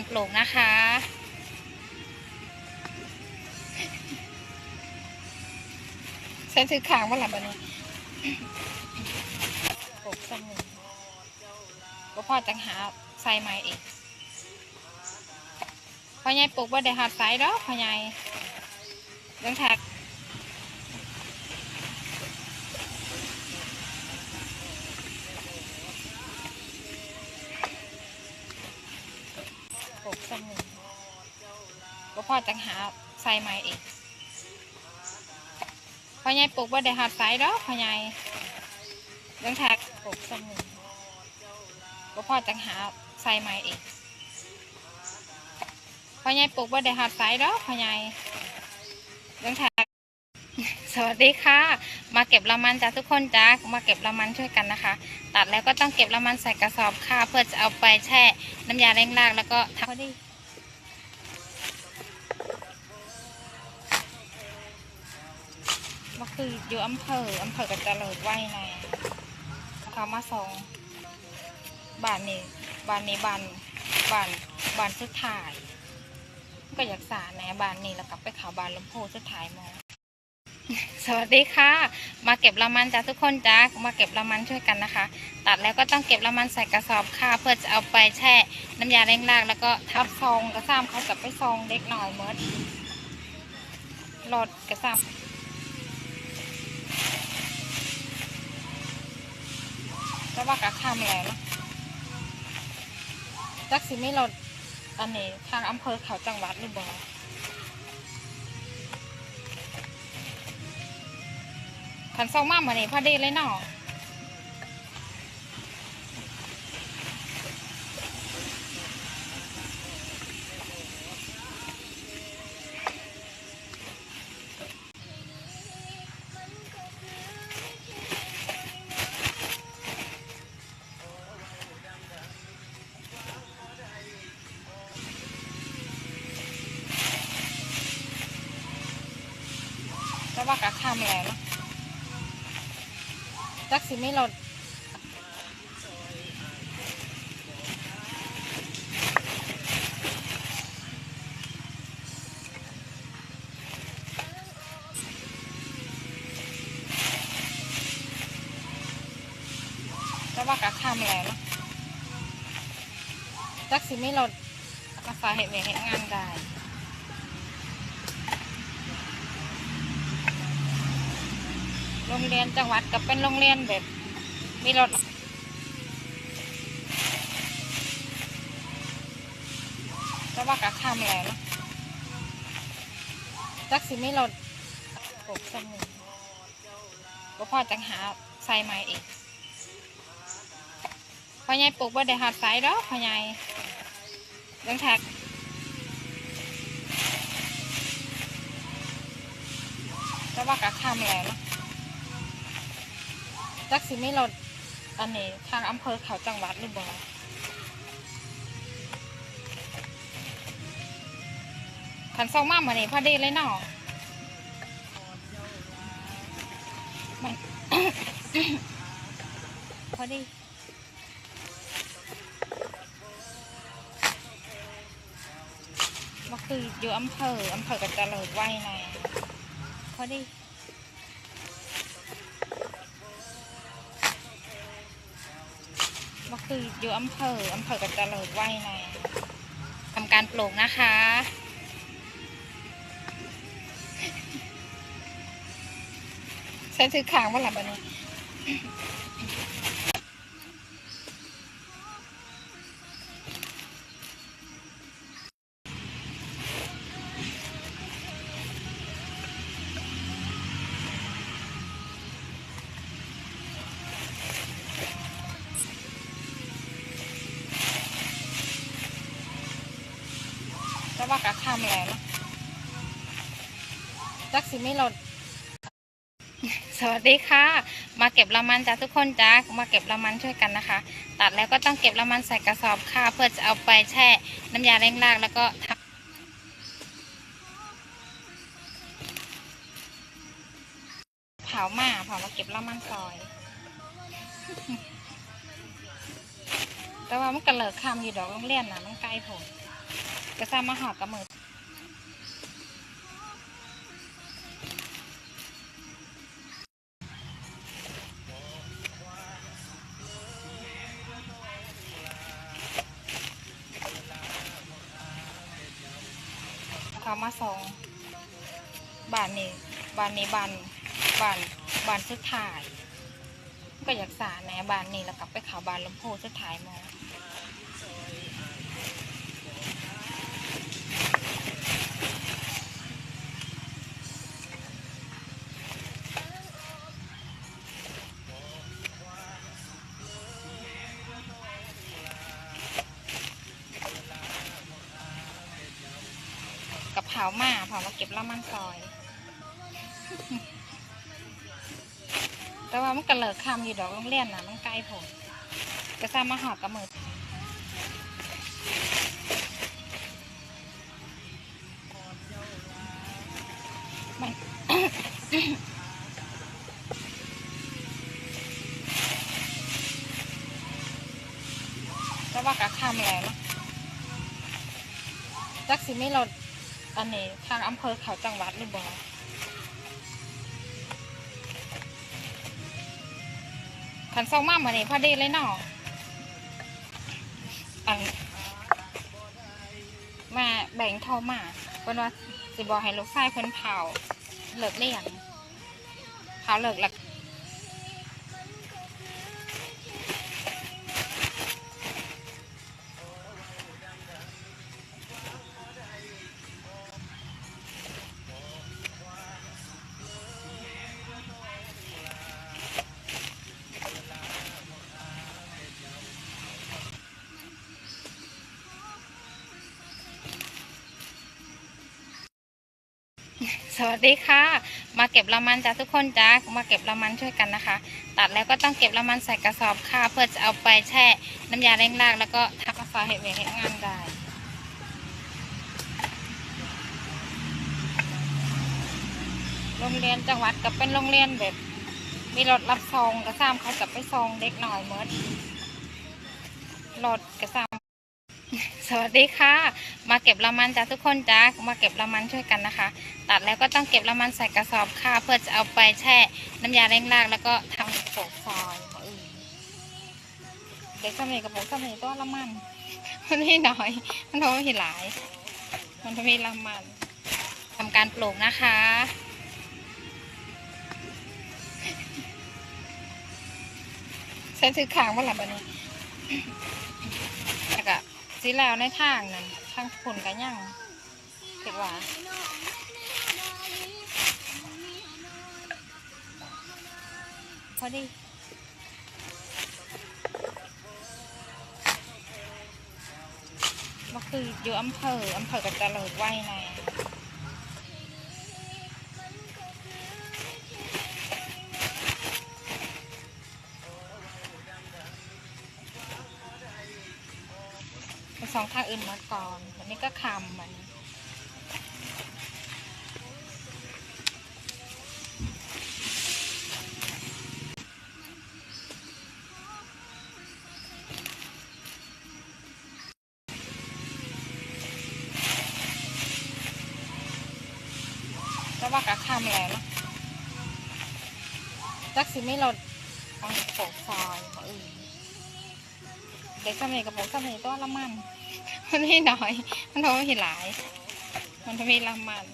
การปลูกนะคะเส้นถือขางว่าหลับอันนี้ปลูกสมุนก็พ่อจังหาใส่ไม้อีกพ่อใหญ่ปลูกว่าได้หาดไซดอกพ่อใหญ่ต้องแท็ก ปลูกสมุนก็พอจังหาใส่ไม้อีกพ่อใหญ่ปลูกว่าได้หาดไซดอกพ่อใหญ่เรื่องแท็กปลูกสมุนก็พอจังหาใส่ไม้อีกพ่อใหญ่ปลูกว่าได้หาดไซดอกพ่อใหญ่เรื่องแท็กสวัสดีค่ะ มาเก็บละมันจ้าทุกคนจ้ามาเก็บละมันช่วยกันนะคะ ตัดแล้วก็ต้องเก็บและมันใส่กระสอบค่ะเพื่อจะเอาไปแช่น้ำยาเร่งรากแล้วก็ทำดีก็คืออยู่อำเภออำเภอกับเจริญไว้ในเขามาส่งบานนี้บานนี้บานบานบานสุดท้าย ก็อยากสาแหนบ้านนี้แล้วกลับไปเขาบานลำโพงสุดท้ายมอง สวัสดีค่ะ มาเก็บละมันจ้าทุกคนจ้ามาเก็บละมันช่วยกันนะคะ ตัดแล้วก็ต้องเก็บละมันใส่กระสอบค่ะ เพื่อจะเอาไปแช่น้ำยาเร่งรากแล้วก็ทับซองกระซ้ำเขาจะไปซองเด็กหน่อยเมิดรถกระซ้ำจะว่ากระคำแล้วนะจักสิไม่รถอันนี้ทางอำเภอเขาจังหวัดหรือเขันซองมากมาเนี่ยพอดีเลยเนาะจะว่ากระคำแล้วเนาะ จักสิไม่หลดจะว่ากระคำแล้วเนาะจักสิไม่หลดกาแฟเห็ดเวียกเห็ดงานได้ โรงเรียนจังหวัดกับเป็นโรงเรียนแบบมีรถจะว่ากะคำแล้วเนาะจักสิไม่รถปลูกสมุนก็พ่อจังหาใส่ไม้อีกพ่อใหญ่ปลูกว่าได้หาดไซดอกพ่อใหญ่เรื่องแท็กจะว่ากะคำแล้วเนาะ จักสิไม่ลดอันนี้ทางอำเภอเขาจังหวัดหรือเปล่าขันซองมากมาเนี่ยพอดีเลยเนาะมันพอดีก็คืออยู่อำเภออำเภอกับเจริญไว้ในพอดี คืออยู่อำเภออำเภอกับเจิดไว้นะทำการปลูกนะคะใช้ถือขางว่าหลับอันนี้ ว่ากระคำแล้วนะจักสิไม่หลดสวัสดีค่ะ มาเก็บละมันจ้าทุกคนจ้ามาเก็บละมันช่วยกันนะคะ ตัดแล้วก็ต้องเก็บละมันใส่กระสอบค่ะ เพื่อจะเอาไปแช่น้ำยาเร่งรากแล้วก็ทำเผามาเผามาเก็บละมันซอย แต่ว่ามันกระเลิกคำอยู่ดอกโรงเรียนนะมันไกลผม ก็ซ้ำมาหอกกับมือขามาส่งบานนี้บานนี้บานบานบานสุดท้าย ก็อยากสาแหนบานนี้แล้วกลับไปเขาวบานลำโพงสุดท้ายมองามาเผามาเก็บละมันซอย แต่ว่ามันกระเลิกคำอยู่ดอกโรงเรียนนะมันไกลผมก็ซ้ำมาหอกกับมือมันแต่ว่ากะคำแล้วนะจักสิไม่เรา อันนี้ทางอำเภอเขาจังหวัดหรือบ่ขันซองมากมาเนี่พอดีเลยเนาะอันมาแบ่งเท่ามาเพิ่นว่าสิบอกให้ลูกชายเพิ่นเผาเลิกเรียนเผาเลิกแล้ว สวัสดีค่ะ มาเก็บละมันจ้าทุกคนจ้ามาเก็บละมันช่วยกันนะคะ ตัดแล้วก็ต้องเก็บละมันใส่กระสอบค่ะ เพื่อจะเอาไปแช่น้ำยาเร่งรากแล้วก็ทำกระสอบเห็ดเวรเห็ดงานได้โรงเรียนจังหวัดก็เป็นโรงเรียนแบบ มีรถรับซองกระซ้ำเขาจะไปซองเด็กหน่อยเมื่อรถกระซ้ำ สวัสดีค่ะ มาเก็บละมันจ้าทุกคนจ้ามาเก็บละมันช่วยกันนะคะ ตัดแล้วก็ต้องเก็บละมันใส่กระสอบค่ะ เพื่อจะเอาไปแช่น้ำยาเร่งรากแล้วก็ทำโปกซอยมาอื่นเด็กสมัยกับผมสมัยตัวละมัน มันไม่น้อย มันทำไม่หลาย มันทำไม่ละมันทำการปลูกนะคะใช้ถือขางว่าหลับอันนี้ สีแล้วในทางนั้นทางผลกันยังเก็บว่าพอดีก็คืออยู่อำเภออำเภอกับเจริญไว้ใน สองทางอื่นมาก่อนวันนี้ก็คำมันแต่ว่ากะคำแล้วนะจักสิไม่เราเอาโปกซอยมาอื่นเด็กสมัยกับผมสมัยตัวละมัน มันไม่น้อย มันทำไม่หลาย มันทำไม่ลำมัน